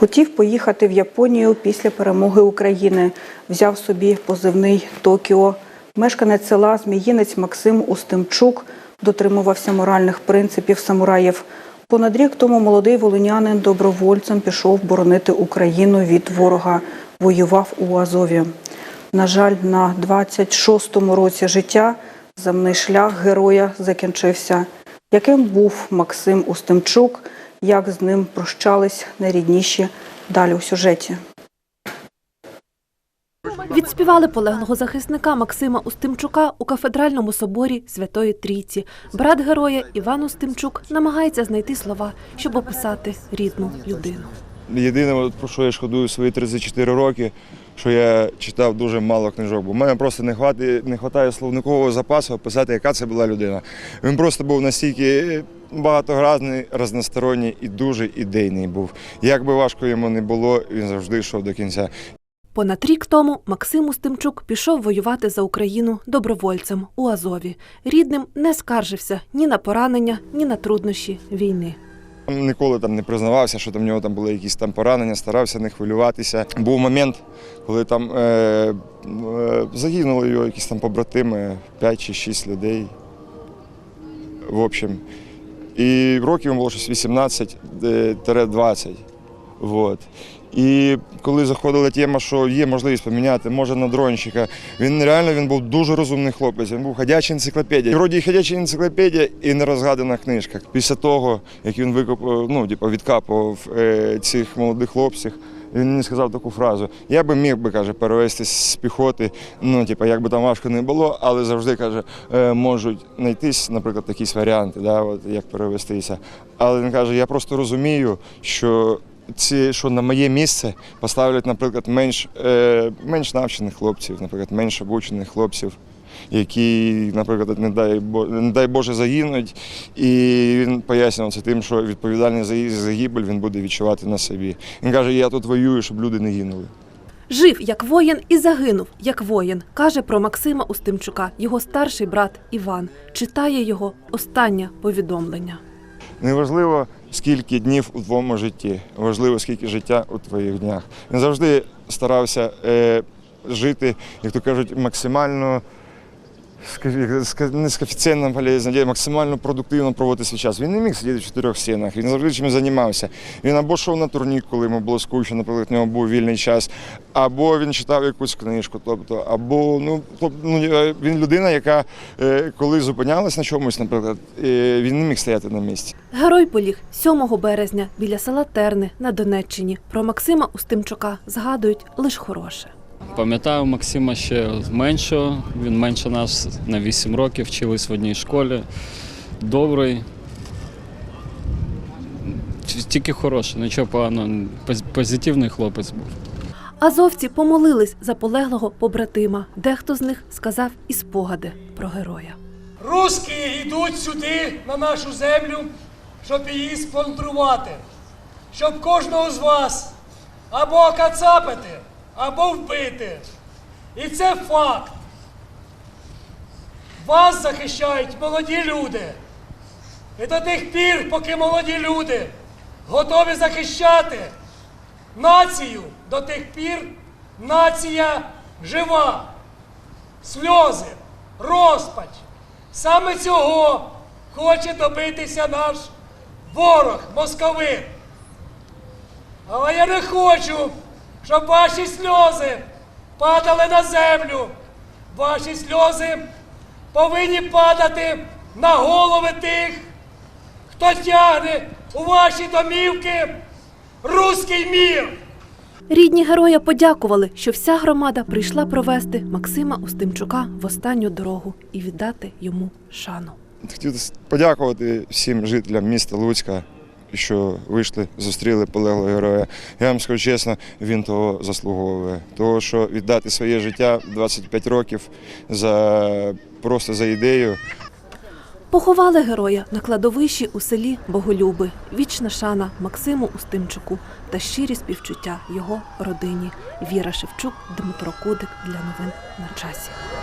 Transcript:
Хотів поїхати в Японію після перемоги України. Взяв собі позивний Токіо. Мешканець села Зміїнець Максим Устимчук дотримувався моральних принципів самураїв. Понад рік тому молодий волинянин добровольцем пішов боронити Україну від ворога. Воював у Азові. На жаль, на 26-му році життя земний шлях героя закінчився. Яким був Максим Устимчук, як з ним прощались найрідніші далі у сюжеті. Відспівали полеглого захисника Максима Устимчука у кафедральному соборі Святої Трійці. Брат героя Іван Устимчук намагається знайти слова, щоб описати рідну людину. Єдине, про що я шкодую свої 34 роки, що я читав дуже мало книжок, бо в мене просто не хватає, не хватає словникового запасу описати, яка це була людина. Він просто був настільки багатогразний, разносторонній і дуже ідейний був. Як би важко йому не було, він завжди йшов до кінця. Понад рік тому Максим Устимчук пішов воювати за Україну добровольцем у Азові. Рідним не скаржився ні на поранення, ні на труднощі війни. Ніколи там не признавався, що там в нього там були якісь там поранення, старався не хвилюватися. Був момент, коли там е, е, загинули його якісь там побратими, 5 чи 6 людей. В общем. І років йому було щось 18-20. Вот. І коли заходила тема, що є можливість поміняти, може на дронщика, він реально він був дуже розумний хлопець. Він був ходяча енциклопедія. Вроді і ходяча енциклопедія і нерозгадана книжка. Після того, як він викопав, ну, типу, відкапував е, цих молодих хлопців, він мені сказав таку фразу: я би міг би каже, перевестись з піхоти, ну типу, як би там важко не було, але завжди каже, е, можуть знайтись, наприклад, якісь варіанти, да, от, як перевестися. Але він каже, я просто розумію, що ці, що на моє місце поставлять, наприклад, менш, е, менш навчених хлопців, наприклад, менш обучених хлопців, які, наприклад, не дай, Бо- не дай Боже загинуть. І він пояснював це тим, що відповідальність за їх загибель він буде відчувати на собі. Він каже, я тут воюю, щоб люди не гинули. Жив як воїн і загинув як воїн, каже про Максима Устимчука його старший брат Іван. Читає його останнє повідомлення. Неважливо, скільки днів у твоєму житті, важливо, скільки життя у твоїх днях. Він завжди старався е, жити, як то кажуть, максимально не з коефіцієнтом полезно, максимально продуктивно проводити свій час. Він не міг сидіти в чотирьох стінах, він завжди чимось займався. Він або йшов на турнік, коли йому було скучно, наприклад, в нього був вільний час, або він читав якусь книжку, тобто, або ну, тобто, ну, він людина, яка е, коли зупинялась на чомусь, наприклад, е, він не міг стояти на місці. Герой поліг 7 березня біля села Терни на Донеччині. Про Максима Устимчука згадують лише хороше. Пам'ятаю Максима ще меншого. Він менше нас на 8 років, вчились в одній школі. Добрий. Тільки хороший, нічого поганого. Позитивний хлопець був. Азовці помолились за полеглого побратима. Дехто з них сказав і спогади про героя. Руски йдуть сюди, на нашу землю, щоб її спландрувати, щоб кожного з вас або кацапити, або вбити. І це факт. Вас захищають молоді люди. І до тих пір, поки молоді люди готові захищати націю, до тих пір нація жива сльози, розпач. Саме цього хоче добитися наш ворог, московит. Але я не хочу, щоб ваші сльози падали на землю. Ваші сльози повинні падати на голови тих, хто тягне у ваші домівки руський мір. Рідні героя подякували, що вся громада прийшла провести Максима Устимчука в останню дорогу і віддати йому шану. Хотів подякувати всім жителям міста Луцька, що вийшли, зустріли полеглого героя. Я вам скажу чесно, він того заслуговує. Того, що віддати своє життя 25 років за просто за ідею. Поховали героя на кладовищі у селі Боголюби. Вічна шана Максиму Устимчуку та щирі співчуття його родині. Віра Шевчук, Дмитро Кудик для новин на часі.